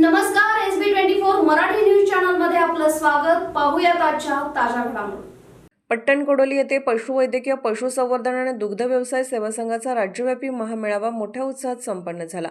नमस्कार S B twenty four Marathi news चॅनलमध्ये आपलं स्वागत. पाहूया आजच्या ताज्या घडामोडी. पट्टण कोडोली येथे पशुवैद्यकीय पशुसंवर्धन आणि दुग्ध व्यवसाय सेवा संघाचा राज्यव्यापी महामेळावा मोठ्या उत्साहात संपन्न झाला.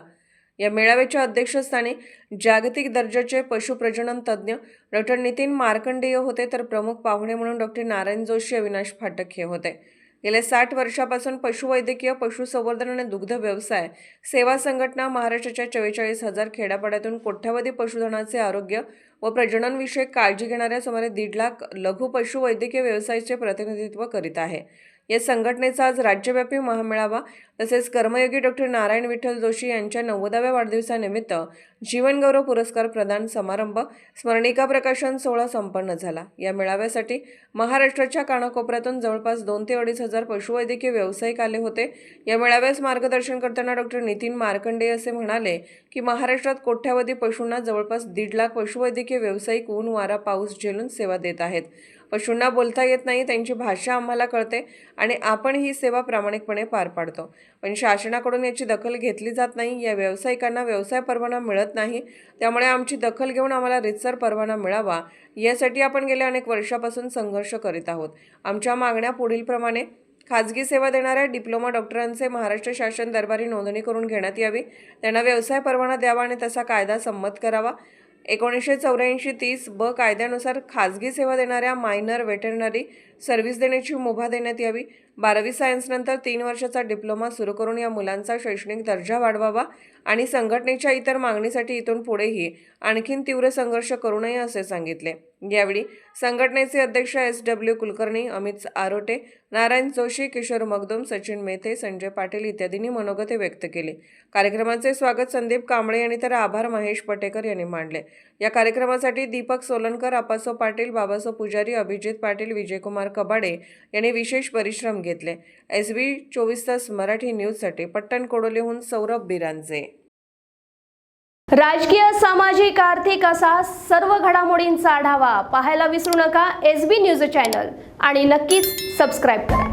या मेळाव्याच्या अध्यक्षस्थानी जागतिक दर्जाचे पशुप्रजनन तज्ज्ञ डॉक्टर नितीन मार्कंडेय होते तर प्रमुख पाहुणे म्हणून डॉक्टर नारायण जोशी अविनाश फाटक हे होते. गेल्या साठ वर्षापासून पशुवैद्यकीय पशुसंवर्धन आणि दुग्ध व्यवसाय सेवा संघटना महाराष्ट्राच्या चव्वेचाळीस हजार खेड्यापाड्यातून कोट्यावधी पशुधनाचे आरोग्य व प्रजननविषयक काळजी घेणाऱ्या सुमारे दीड लाख लघु पशुवैद्यकीय व्यवसायाचे प्रतिनिधित्व करीत आहे. या संघटनेचा आज राज्यव्यापी महामेळावा तसेच कर्मयोगी डॉक्टर नारायण विठ्ठल जोशी यांच्या नव्वदाव्या वाढदिवसानिमित्त जीवनगौरव पुरस्कार प्रदान समारंभ स्मरणिका प्रकाशन सोहळा संपन्न झाला. या मेळाव्यासाठी महाराष्ट्राच्या कानाकोपऱ्यातून जवळपास दोन ते अडीच हजार पशुवैद्यकीय व्यावसायिक आले होते. या मेळाव्यास मार्गदर्शन करताना डॉक्टर नितीन मार्कंडे असे म्हणाले की महाराष्ट्रात कोट्यावधी पशूंना जवळपास दीड लाख पशुवैद्यकीय व्यावसायिक ऊन वारा पाऊस झेलून सेवा देत आहेत. पशूंना बोलता येत नाही त्यांची भाषा आम्हाला कळते आणि आपण ही सेवा प्रामाणिकपणे पार पाडतो. पण शासनाकडून याची दखल घेतली जात नाही. या व्यावसायिकांना व्यवसाय परवाना मिळत नाही. त्यामुळे आमची दखल घेऊन आम्हाला रितसर परवाना मिळावा यासाठी आपण गेल्या अनेक वर्षापासून संघर्ष करीत आहोत. आमच्या मागण्या पुढीलप्रमाणे खाजगी सेवा देणाऱ्या डिप्लोमा डॉक्टरांचे महाराष्ट्र शासन दरबारी नोंदणी करून घेण्यात यावी. त्यांना व्यवसाय परवाना द्यावा आणि तसा कायदा संमत करावा. एकोणीसशे चौऱ्याऐंशी तीस ब कायद्यानुसार खाजगी सेवा देणाऱ्या मायनर वेटरनरी सर्व्हिस देण्याची मुभा देण्यात यावी. बारावी सायन्सनंतर तीन वर्षाचा डिप्लोमा सुरू करून या मुलांचा शैक्षणिक दर्जा वाढवावा आणि संघटनेच्या इतर मागणीसाठी इथून पुढेही आणखीन तीव्र संघर्ष करू नये असे सांगितले. यावेळी संघटनेचे अध्यक्ष एस डब्ल्यू कुलकर्णी अमित आरोटे नारायण जोशी किशोर मगदुम सचिन मेथे संजय पाटील इत्यादींनी मनोगते व्यक्त केली. कार्यक्रमाचे स्वागत संदीप कांबळे यांनी तर आभार महेश पटेकर यांनी मांडले. या कार्यक्रमासाठी दीपक सोलनकर अपासो पाटील बाबासो पुजारी अभिजित पाटील विजयकुमार कबाडे यांनी विशेष परिश्रम घेतले. एस बी चोवीस तास मराठी न्यूजसाठी पट्टण कोडोलीहून सौरभ बिरांजे. राजकीय सामाजिक आर्थिक असा सर्व घडामोडींचा आढावा पाहायला विसरू नका एस बी न्यूज चॅनल. आणि नक्कीच सबस्क्राईब करा.